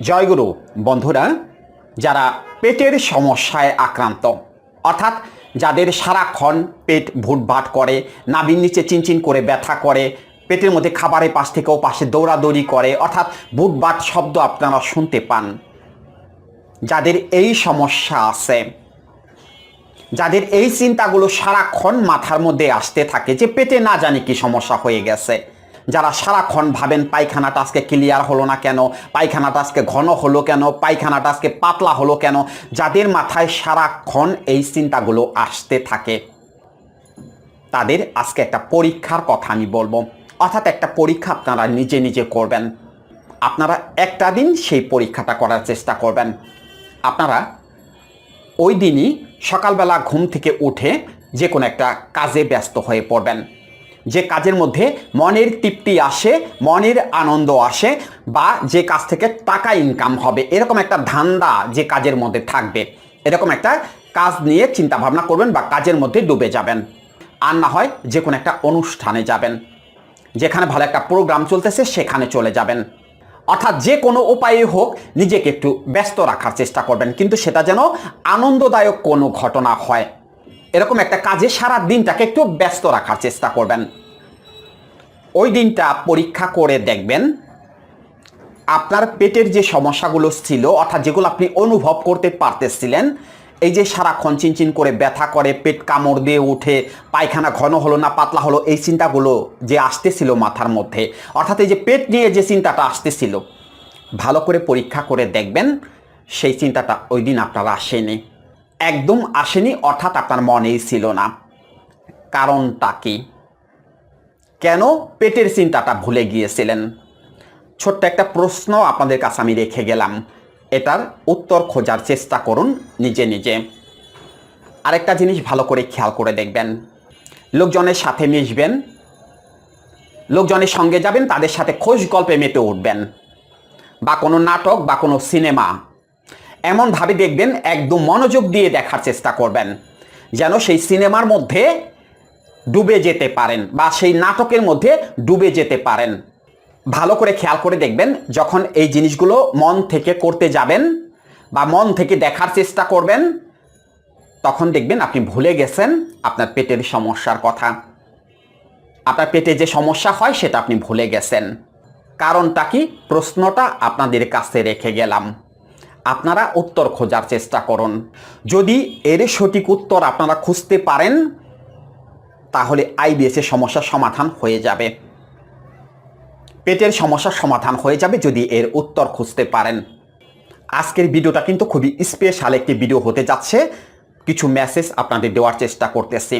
জয়গুরু, বন্ধুরা, যারা পেটের সমস্যায় আক্রান্ত, অর্থাৎ যাদের সারাক্ষণ পেট ভুটভাট করে, নাভির নিচে চিনচিন করে ব্যথা করে, পেটের মধ্যে খাবারের পাশ থেকেও পাশে দৌড়াদৌড়ি করে, অর্থাৎ ভুটভাট শব্দ আপনারা শুনতে পান। যাদের এই সমস্যা আছে, যাদের এই চিন্তাগুলো সারাক্ষণ মাথার মধ্যে আসতে থাকে যে পেটে না জানি কি সমস্যা হয়ে গেছে যারা সারাক্ষণ ভাবেন পায়খানাটা আজকে ক্লিয়ার হলো না কেন, পায়খানাটা আজকে ঘন হলো কেন, পায়খানাটা আজকে পাতলা হলো কেন, যাদের মাথায় সারাক্ষণ এই চিন্তাগুলো আসতে থাকে, তাদের আজকে একটা পরীক্ষার কথা আমি বলব। অর্থাৎ একটা পরীক্ষা আপনারা নিজে নিজে করবেন। আপনারা একটা দিন সেই পরীক্ষাটা করার চেষ্টা করবেন। আপনারা ওই দিনই সকালবেলা ঘুম থেকে উঠে যে কোনো একটা কাজে ব্যস্ত হয়ে পড়বেন। যে কাজের মধ্যে মনের তৃপ্তি আসে, মনের আনন্দ আসে বা যে কাজ থেকে টাকা ইনকাম হবে, এরকম একটা ধান্দা যে কাজের মধ্যে থাকবে। এরকম একটা কাজ নিয়ে চিন্তা ভাবনা করবেন বা কাজের মধ্যে ডুবে যাবেন। আর না হয় যে কোনো একটা অনুষ্ঠানে যাবেন, যেখানে ভালো একটা প্রোগ্রাম চলতেছে সেখানে চলে যাবেন। অর্থাৎ যে কোনো উপায়ে হোক নিজেকে একটু ব্যস্ত রাখার চেষ্টা করবেন, কিন্তু সেটা যেন আনন্দদায়ক কোনো ঘটনা হয়। এরকম একটা কাজে সারা দিনটাকে একটু ব্যস্ত রাখার চেষ্টা করবেন। ওই দিনটা পরীক্ষা করে দেখবেন আপনার পেটের যে সমস্যাগুলো ছিল, অর্থাৎ যেগুলো আপনি অনুভব করতে পারতেছিলেন, এই যে সারাক্ষণ চিনচিন করে ব্যথা করে, পেট কামড় দিয়ে উঠে, পায়খানা ঘন হলো না পাতলা হলো, এই চিন্তাগুলো যে আসতেছিল মাথার মধ্যে, অর্থাৎ এই যে পেট নিয়ে যে চিন্তাটা আসতেছিল, ভালো করে পরীক্ষা করে দেখবেন, সেই চিন্তাটা ওই দিন আপনারা আসেনি। একদম আসেনি, অর্থাৎ আপনার মনেই ছিল না। কারণটা কি? কেন পেটের চিন্তাটা ভুলে গিয়েছিলেন? ছোট্ট একটা প্রশ্ন আপনাদের কাছে আমি রেখে গেলাম। এটার উত্তর খোঁজার চেষ্টা করুন নিজে নিজে। আরেকটা জিনিস ভালো করে খেয়াল করে দেখবেন। লোকজনের সাথে মিশবেন, লোকজনের সঙ্গে যাবেন, তাদের সাথে খোঁজ গল্পে মেতে উঠবেন। বা কোনো নাটক বা কোনো সিনেমা এমনভাবে দেখবেন, একদম মনোযোগ দিয়ে দেখার চেষ্টা করবেন, যেন সেই সিনেমার মধ্যে ডুবে যেতে পারেন বা সেই নাটকের মধ্যে ডুবে যেতে পারেন। ভালো করে খেয়াল করে দেখবেন, যখন এই জিনিসগুলো মন থেকে করতে যাবেন বা মন থেকে দেখার চেষ্টা করবেন, তখন দেখবেন আপনি ভুলে গেছেন আপনার পেটের সমস্যার কথা। আপনার পেটে যে সমস্যা হয়, সেটা আপনি ভুলে গেছেন। কারণটা কি? প্রশ্নটা আপনাদের কাছে রেখে গেলাম। আপনারা উত্তর খোঁজার চেষ্টা করুন। যদি এর সঠিক উত্তর আপনারা খুঁজতে পারেন, তাহলে আইবিএস এর সমস্যার সমাধান হয়ে যাবে। পেটের সমস্যার সমাধান হয়ে যাবে যদি এর উত্তর খুঁজতে পারেন। আজকের ভিডিওটা কিন্তু খুবই স্পেশাল একটি ভিডিও হতে যাচ্ছে। কিছু মেসেজ আপনাদের দেওয়ার চেষ্টা করতেছি।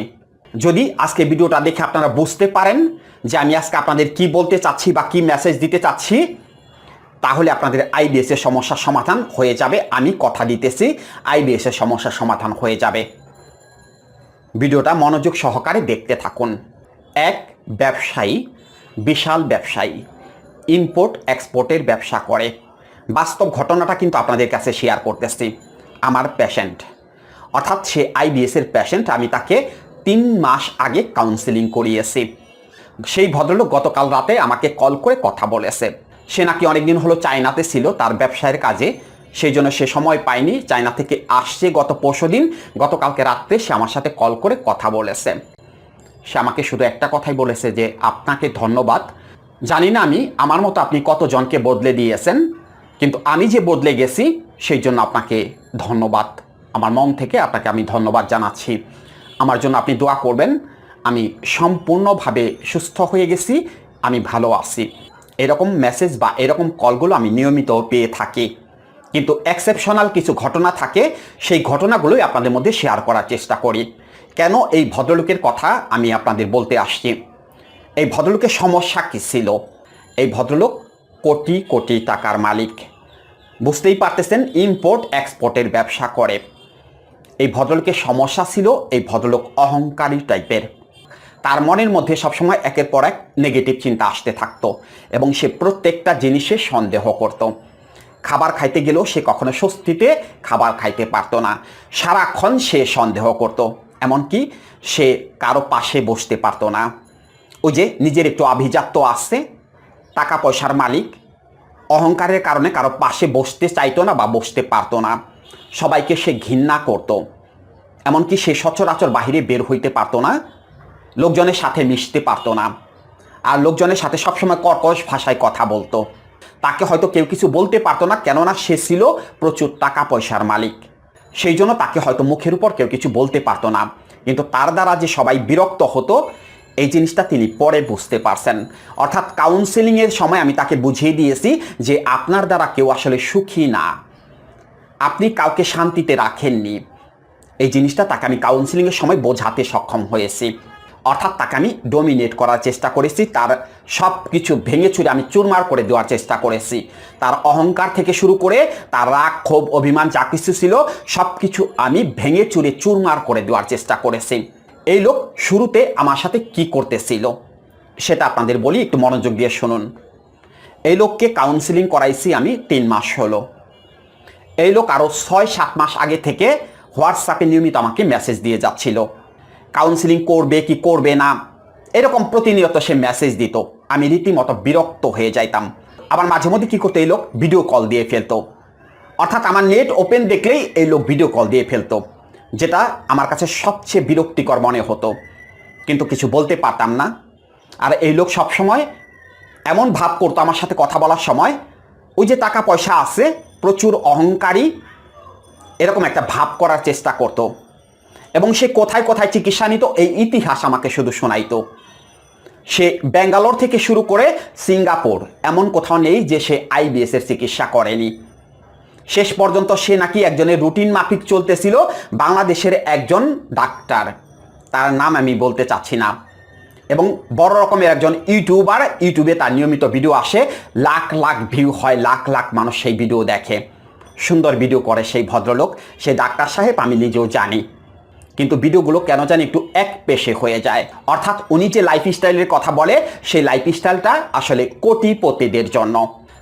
যদি আজকে ভিডিওটা দেখে আপনারা বুঝতে পারেন যে আমি আজকে আপনাদের কি বলতে চাচ্ছি বা কি মেসেজ দিতে চাচ্ছি তাহলে আপনাদের আইবিএস এর সমস্যার সমাধান হয়ে যাবে। আমি কথা দিতেছি আইবিএস এর সমস্যার সমাধান হয়ে যাবে। ভিডিওটা মনোযোগ সহকারে দেখতে থাকুন। এক, ব্যবসায়ী, বিশাল ব্যবসায়ী ইম্পোর্ট এক্সপোর্টের ব্যবসা করে। বাস্তব ঘটনাটা কিন্তু আপনাদের কাছে শেয়ার করতেছি। আমার পেশেন্ট অর্থাৎ সে আইবিএস এর পেশেন্ট আমি তাকে তিন মাস আগে কাউন্সেলিং করিয়েছি। সেই ভদ্রলোক গতকাল রাতে আমাকে কল করে কথা বলেছে। সে নাকি অনেকদিন হলো চায়নাতে ছিল, তার ব্যবসায়ের কাজে। সেই জন্য সে সময় পায়নি, চায়না থেকে আসছে গত পরশু দিন। গতকালকে রাত্রে সে আমার সাথে কল করে কথা বলেছে। সে আমাকে শুধু একটা কথাই বলেছে যে, আপনাকে ধন্যবাদ। জানি না আমি, আমার মতো আপনি কতজনকে বদলে দিয়েছেন, কিন্তু আমি যে বদলে গেছি, সেই জন্য আপনাকে ধন্যবাদ। আমার মন থেকে আপনাকে আমি ধন্যবাদ জানাচ্ছি। আমার জন্য আপনি দোয়া করবেন। আমি সম্পূর্ণভাবে সুস্থ হয়ে গেছি, আমি ভালো আছি। এরকম মেসেজ বা এরকম কলগুলো আমি নিয়মিত পেয়ে থাকি। কিন্তু এক্সেপশনাল কিছু ঘটনা থাকে, সেই ঘটনাগুলোই আপনাদের মধ্যে শেয়ার করার চেষ্টা করি। কেন এই ভদ্রলোকের কথা আমি আপনাদের বলতে আসছি? এই ভদ্রলোকের সমস্যা কী ছিল? এই ভদ্রলোক কোটি কোটি টাকার মালিক। বুঝতেই পারতেছেন ইম্পোর্ট এক্সপোর্টের ব্যবসা করে। এই ভদ্রলোকের সমস্যা ছিল, এই ভদ্রলোক অহংকারী টাইপের তার মনের মধ্যে সবসময় একের পর এক নেগেটিভ চিন্তা আসতে থাকতো এবং সে প্রত্যেকটা জিনিসে সন্দেহ করত। খাবার খাইতে গেলেও সে কখনো স্বস্তিতে খাবার খাইতে পারতো না। সারাক্ষণ সে সন্দেহ করত, এমনকি সে কারও পাশে বসতে পারতো না। ওই যে নিজের একটু আভিজাত্য আসছে টাকা পয়সার মালিক, অহংকারের কারণে কারও পাশে বসতে চাইতো না বা বসতে পারতো না। সবাইকে সে ঘৃণা করত, এমনকি সে সচরাচর বাহিরে বের হইতে পারতো না। লোকজনের সাথে মিশতে পারতো না। আর লোকজনের সাথে সবসময় কর্কশ ভাষায় কথা বলতো। তাকে হয়তো কেউ কিছু বলতে পারতো না, কেননা সে ছিল প্রচুর টাকা পয়সার মালিক। সেই জন্য তাকে হয়তো মুখের উপর কেউ কিছু বলতে পারতো না। কিন্তু তার দ্বারা যে সবাই বিরক্ত হতো, এই জিনিসটা তিনি পরে বুঝতে পারছেন। অর্থাৎ কাউন্সেলিংয়ের সময় আমি তাকে বুঝিয়ে দিয়েছি যে আপনার দ্বারা কেউ আসলে সুখী না। আপনি কাউকে শান্তিতে রাখেননি। এই জিনিসটা তাকে আমি কাউন্সিলিংয়ের সময় বোঝাতে সক্ষম হয়েছি। অর্থাৎ তাকে আমি ডোমিনেট করার চেষ্টা করেছি, তার সব কিছু ভেঙে চুরে আমি চুরমার করে দেওয়ার চেষ্টা করেছি। তার অহংকার থেকে শুরু করে তার রাগ, ক্ষোভ, অভিমান যা কিছু ছিল সব কিছু আমি ভেঙে চুরে চুরমার করে দেওয়ার চেষ্টা করেছি। এই লোক শুরুতে আমার সাথে কি করতেছিল, সেটা আপনাদের বলি, একটু মনোযোগ দিয়ে শুনুন। এই লোককে কাউন্সিলিং করাইছি আমি তিন মাস হলো। এই লোক আরও ছয় সাত মাস আগে থেকে হোয়াটসঅ্যাপে নিয়মিত আমাকে মেসেজ দিয়ে যাচ্ছিল। কাউন্সিলিং করবে কি করবে না, এরকম প্রতিনিয়ত সে মেসেজ দিত। আমি রীতিমতো বিরক্ত হয়ে যাইতাম। আবার মাঝে মধ্যে কী করতো এই লোক? ভিডিও কল দিয়ে ফেলতো। অর্থাৎ আমার নেট ওপেন দেখলেই এই লোক ভিডিও কল দিয়ে ফেলতো, যেটা আমার কাছে সবচেয়ে বিরক্তিকর মনে হতো। কিন্তু কিছু বলতে পারতাম না। আর এই লোক সবসময় এমন ভাব করতো আমার সাথে কথা বলার সময়, ওই যে টাকা পয়সা আছে, প্রচুর অহংকারী, এরকম একটা ভাব করার চেষ্টা করত। এবং সে কোথায় কোথায় চিকিৎসা নিত, এই ইতিহাস আমাকে শুধু শোনাইতো। সে ব্যাঙ্গালোর থেকে শুরু করে সিঙ্গাপুর, এমন কোথাও নেই যে সে আইবিএস এর চিকিৎসা করেনি। শেষ পর্যন্ত সে নাকি একজনের রুটিন মাফিক চলতেছিল, বাংলাদেশের একজন ডাক্তার। তার নাম আমি বলতে চাচ্ছি না। এবং বড় রকমের একজন ইউটিউবার, ইউটিউবে তার নিয়মিত ভিডিও আসে, লাখ লাখ ভিউ হয়, লাখ লাখ মানুষ সেই ভিডিও দেখে। সুন্দর ভিডিও করে সেই ভদ্রলোক। সেই ডাক্তার সাহেব, আমি নিজেও জানি। কিন্তু ভিডিওগুলো কেন জানি একটু এক পেশে হয়ে যায়। অর্থাৎ উনি যে লাইফস্টাইলের কথা বলে, সেই লাইফস্টাইলটা আসলে কোটিপতিদের জন্য।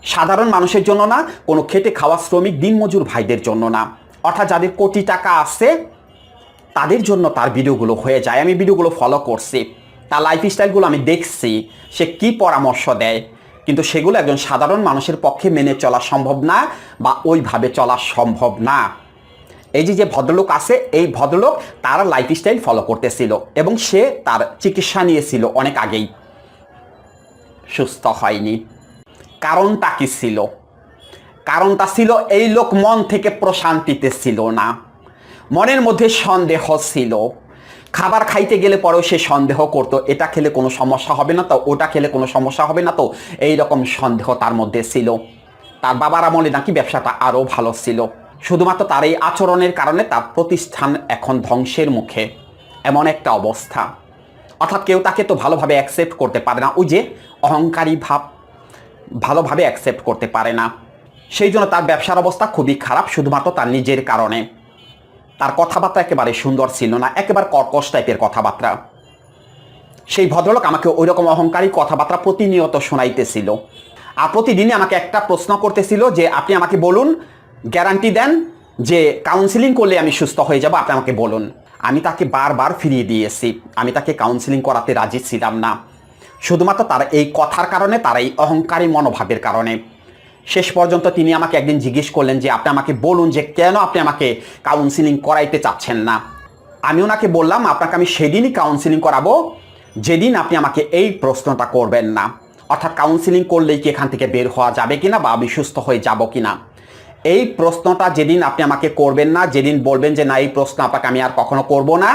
সাধারণ মানুষের জন্য না, কোনো খেটে খাওয়া শ্রমিক, দিনমজুর ভাইদের জন্য না। অর্থাৎ যাদের কোটি টাকা আছে, তাদের জন্য তার ভিডিওগুলো হয়ে যায়। আমি ভিডিওগুলো ফলো করছি। তার লাইফস্টাইলগুলো আমি দেখছি, সে কি পরামর্শ দেয়? কিন্তু সেগুলো একজন সাধারণ মানুষের পক্ষে মেনে চলা সম্ভব না, বা ওইভাবে চলা সম্ভব না। এই যে যে ভদ্রলোক আছে, এই ভদ্রলোক তার লাইফস্টাইল ফলো করতেছিল এবং সে তার চিকিৎসা নিয়েছিল অনেক আগেই। সুস্থ হয়নি। কারণটা কি ছিল? কারণটা ছিল এই লোক মন থেকে প্রশান্তিতে ছিল না। মনের মধ্যে সন্দেহ ছিল। খাবার খাইতে গেলে পরেও সে সন্দেহ করতো, এটা খেলে কোনো সমস্যা হবে না তো, ওটা খেলে কোনো সমস্যা হবে না তো এই রকম সন্দেহ তার মধ্যে ছিল। তার বাবার আমলে নাকি ব্যবসাটা আরও ভালো ছিল। শুধুমাত্র তার এই আচরণের কারণে তার প্রতিষ্ঠান এখন ধ্বংসের মুখে। এমন একটা অবস্থা। অর্থাৎ কেউ তাকে তো ভালোভাবে অ্যাকসেপ্ট করতে পারে না। ওই যে অহংকারী ভাব ভালোভাবে অ্যাকসেপ্ট করতে পারে না। সেই জন্য তার ব্যবসার অবস্থা খুবই খারাপ, শুধুমাত্র তার নিজের কারণে। তার কথাবার্তা একেবারে সুন্দর ছিল না, একেবারে কর্কশ টাইপের কথাবার্তা। সেই ভদ্রলোক আমাকে ওই রকম অহংকারী কথাবার্তা প্রতিনিয়ত শোনাইতেছিল। আর প্রতিদিনই আমাকে একটা প্রশ্ন করতেছিল যে, আপনি আমাকে বলুন গ্যারান্টি দেন যে কাউন্সিলিং করলে আমি সুস্থ হয়ে যাব, আপনি আমাকে বলুন। আমি তাকে বারবার ফিরিয়ে দিয়েছি। আমি তাকে কাউন্সিলিং করাতে রাজি ছিলাম না। শুধুমাত্র তার এই কথার কারণে, তার এই অহংকারী মনোভাবের কারণে। শেষ পর্যন্ত তিনি আমাকে একদিন জিজ্ঞেস করলেন যে, আপনি আমাকে বলুন যে কেন আপনি আমাকে কাউন্সিলিং করাইতে চাচ্ছেন না? আমি ওনাকে বললাম, আপনাকে আমি সেদিনই কাউন্সিলিং করাবো, যেদিন আপনি আমাকে এই প্রশ্নটা করবেন না। অর্থাৎ কাউন্সিলিং করলেই কি এখান থেকে বের হওয়া যাবে কিনা বা আমি সুস্থ হয়ে যাব কিনা? এই প্রশ্নটা যেদিন আপনি আমাকে করবেন না, যেদিন বলবেন যে না, এই প্রশ্ন আপনাকে আমি আর কখনো করব না,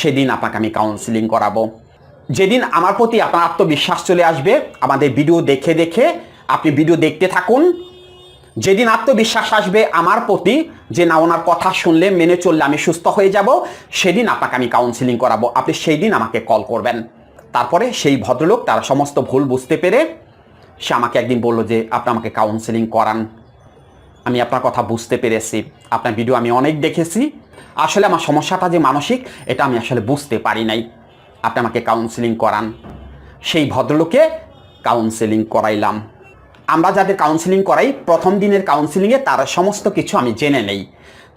সেদিন আপনাকে আমি কাউন্সিলিং করাবো। যেদিন আমার প্রতি আপনার আত্মবিশ্বাস চলে আসবে, আমাদের ভিডিও দেখে দেখে আপনি ভিডিও দেখতে থাকুন। যেদিন আত্মবিশ্বাস আসবে আমার প্রতি, যে না, ওনার কথা শুনলে, মেনে চললে আমি সুস্থ হয়ে যাব, সেদিন আপনাকে আমি কাউন্সিলিং করাবো। আপনি সেই দিন আমাকে কল করবেন। তারপরে সেই ভদ্রলোক তার সমস্ত ভুল বুঝতে পেরে সে আমাকে একদিন বলল যে, আপনি আমাকে কাউন্সিলিং করান। আমি আপনার কথা বুঝতে পেরেছি। আপনার ভিডিও আমি অনেক দেখেছি। আসলে আমার সমস্যাটা যে মানসিক, এটা আমি আসলে বুঝতে পারি নাই। আপনি আমাকে কাউন্সিলিং করান। সেই ভদ্রলোকে কাউন্সিলিং করাইলাম। আমরা যাদের কাউন্সিলিং করাই, প্রথম দিনের কাউন্সিলিংয়ে তার সমস্ত কিছু আমি জেনে নেই।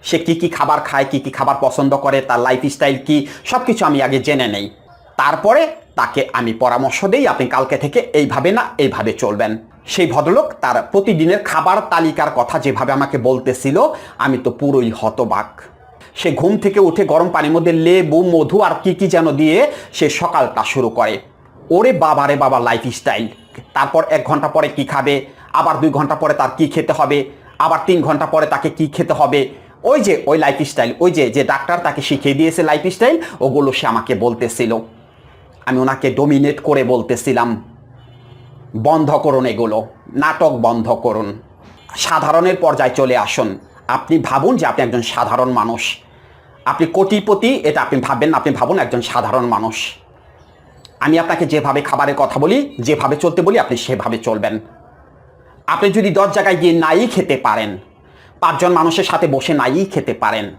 সে কি কি খাবার খায়, কি কি খাবার পছন্দ করে, তার লাইফস্টাইল কি সব কিছু আমি আগে জেনে নেই। তারপরে তাকে আমি পরামর্শ দিই, আপনি কালকে থেকে এইভাবে না, এইভাবে চলবেন। সেই ভদ্রলোক তার প্রতিদিনের খাবার তালিকার কথা যেভাবে আমাকে বলতেছিল, আমি তো পুরোই হতবাক। সে ঘুম থেকে উঠে গরম পানির মধ্যে লেবু, মধু আর কি কি যেন দিয়ে সে সকালটা শুরু করে। ওরে বাবারে বাবা লাইফ স্টাইল তারপর এক ঘণ্টা পরে কি খাবে? আবার দুই ঘণ্টা পরে তার কি খেতে হবে? আবার তিন ঘণ্টা পরে তাকে কি খেতে হবে? ওই যে, ওই লাইফ স্টাইল ওই যে যে ডাক্তার তাকে শিখিয়ে দিয়েছে লাইফ স্টাইল ওগুলো সে আমাকে বলতেছিল। আমি ওনাকে ডোমিনেট করে বলতেছিলাম। বন্ধ করুন এগুলো, নাটক বন্ধ করুন। সাধারণের পর্যায়ে চলে আসুন। আপনি ভাবুন যে আপনি একজন সাধারণ মানুষ। আপনি কোটিপতি, এটা আপনি ভাববেন আপনি ভাবুন একজন সাধারণ মানুষ। আমি আপনাকে যেভাবে খাবারের কথা বলি, যেভাবে চলতে বলি, আপনি সেভাবে চলবেন। আপনি যদি দশ জায়গায় গিয়ে নাই খেতে পারেন, পাঁচজন মানুষের সাথে বসে নাই খেতে পারেন,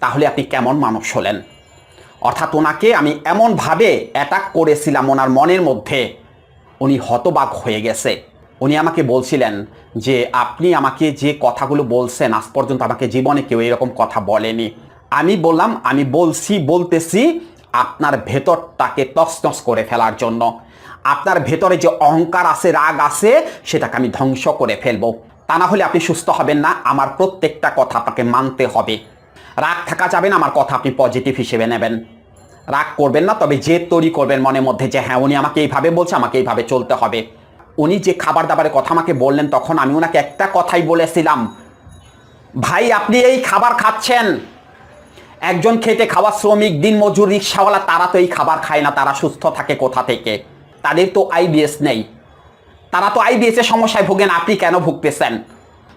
তাহলে আপনি কেমন মানুষ হলেন? অর্থাৎ ওনাকে আমি এমনভাবে অ্যাটাক করেছিলাম ওনার মনের মধ্যে। উনি হতবাক হয়ে গেছে। উনি আমাকে বলছিলেন যে, আপনি আমাকে যে কথাগুলো বলছেন, আজ পর্যন্ত আমাকে জীবনে কেউ এরকম কথা বলেনি। আমি বললাম, আমি বলছি, বলতেছি আপনার ভেতরটাকে তছনছ করে ফেলার জন্য। আপনার ভেতরে যে অহংকার আছে, রাগ আছে, সেটাকে আমি ধ্বংস করে ফেলব। তা না হলে আপনি সুস্থ হবেন না, আমার প্রত্যেকটা কথা আপনাকে মানতে হবে। রাগ থাকা যাবে না, আমার কথা আপনি পজিটিভ হিসেবে নেবেন। রাগ করবেন না, তবে জেদ তৈরি করবেন মনের মধ্যে যে হ্যাঁ উনি আমাকে এইভাবে বলছে, আমাকে এইভাবে চলতে হবে। উনি যে খাবার দাবারের কথা আমাকে বললেন, তখন আমি ওনাকে একটা কথাই বলেছিলাম, ভাই, আপনি এই খাবার খাচ্ছেন। একজন খেতে খাওয়া শ্রমিক দিন মজুর রিক্সাওয়ালা, তারা তো এই খাবার খায় না, তারা সুস্থ থাকে কোথা থেকে? তাদের তো আইবিএস নেই। তারা তো আইবিএস এর সমস্যায় ভোগেন, আপনি কেন ভুগতেছেন?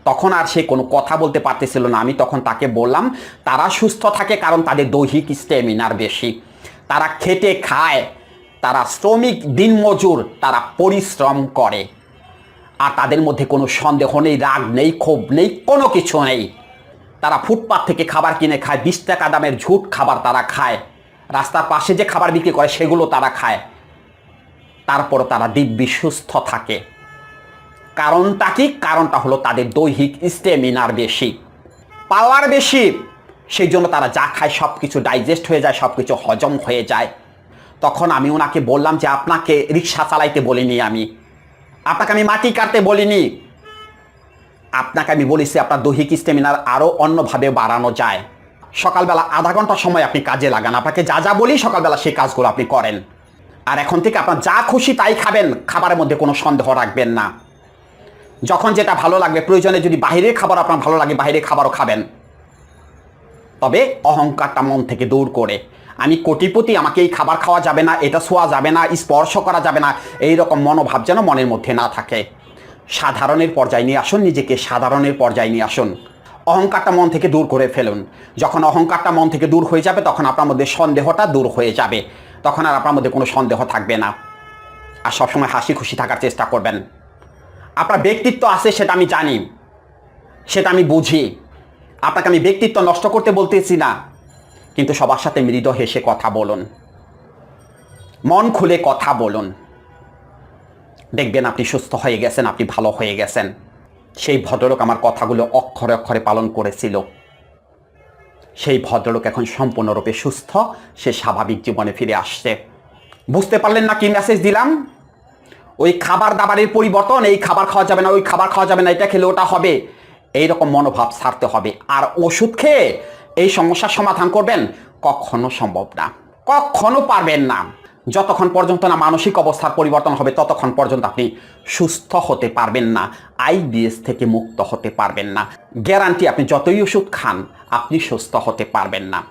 তখন আর সে কোনো কথা বলতে পারতেছিল না। আমি তখন তাকে বললাম, তারা সুস্থ থাকে কারণ তাদের দৈহিক স্টেমিনার বেশি। তারা খেটে খায়, তারা শ্রমিক দিনমজুর, তারা পরিশ্রম করে। আর তাদের মধ্যে কোনো সন্দেহ নেই, রাগ নেই, ক্ষোভ নেই, কোনো কিছু নেই। তারা ফুটপাথ থেকে খাবার কিনে খায়, বিশ টাকা দামের ঝুট খাবার তারা খায়। রাস্তার পাশে যে খাবার বিক্রি করে, সেগুলো তারা খায়। তারপর তারা দিব্যি সুস্থ থাকে। কারণটা কি? কারণটা হলো তাদের দৈহিক স্টেমিনার বেশি। পাওয়ার বেশি। সেই জন্য তারা যা খায় সব কিছু ডাইজেস্ট হয়ে যায় সব কিছু হজম হয়ে যায়। তখন আমি ওনাকে বললাম যে, আপনাকে রিক্সা চালাইতে বলিনি আমি। আপনাকে আমি মাটি কাটতে বলিনি। আপনাকে আমি বলেছি, আপনার দৈহিক স্টেমিনার আরও অন্যভাবে বাড়ানো যায়। সকালবেলা আধা ঘণ্টা সময় আপনি কাজে লাগান। আপনাকে যা যা বলি সকালবেলা সেই কাজগুলো আপনি করেন। আর এখন থেকে আপনার যা খুশি তাই খাবেন, খাবারের মধ্যে কোনো সন্দেহ রাখবেন না। যখন যেটা ভালো লাগবে, প্রয়োজনে যদি বাইরের খাবার আপনার ভালো লাগে বাইরের খাবারও খাবেন। তবে অহংকারটা মন থেকে দূর করে। আমি কোটিপতি আমাকে এই খাবার খাওয়া যাবে না, এটা শোয়া যাবে না, স্পর্শ করা যাবে না, এই রকম মনোভাব যেন মনের মধ্যে না থাকে। সাধারণের পর্যায়ে নিয়ে আসুন, নিজেকে সাধারণের পর্যায়ে নিয়ে আসুন। অহংকারটা মন থেকে দূর করে ফেলুন। যখন অহংকারটা মন থেকে দূর হয়ে যাবে, তখন আপনার মধ্যে সন্দেহটা দূর হয়ে যাবে। তখন আর আপনার মধ্যে কোনো সন্দেহ থাকবে না। আর সবসময় হাসি খুশি থাকার চেষ্টা করবেন। আপনার ব্যক্তিত্ব আছে, সেটা আমি জানি। সেটা আমি বুঝি। আপনাকে আমি ব্যক্তিত্ব নষ্ট করতে বলতেছি না। কিন্তু সবার সাথে মৃদ হেসে কথা বলুন। মন খুলে কথা বলুন। দেখবেন আপনি সুস্থ হয়ে গেছেন, আপনি ভালো হয়ে গেছেন। সেই ভদ্রলোক আমার কথাগুলো অক্ষরে অক্ষরে পালন করেছিল। সেই ভদ্রলোক এখন সম্পূর্ণরূপে সুস্থ, সে স্বাভাবিক জীবনে ফিরে আসছে। বুঝতে পারলেন না কি মেসেজ দিলাম? ওই খাবার দাবারের পরিবর্তন, এই খাবার খাওয়া যাবে না, ওই খাবার খাওয়া যাবে না, এটা খেলে ওটা হবে। এই রকম মনোভাব ছাড়তে হবে। আর ওষুধ খেয়ে এই সমস্যার সমাধান করবেন কখনো সম্ভব না। কখনো পারবেন না। যতক্ষণ পর্যন্ত না মানসিক অবস্থার পরিবর্তন হবে, ততক্ষণ পর্যন্ত আপনি সুস্থ হতে পারবেন না, আইবিএস থেকে মুক্ত হতে পারবেন না। গ্যারান্টি আপনি যতই ওষুধ খান, আপনি সুস্থ হতে পারবেন না।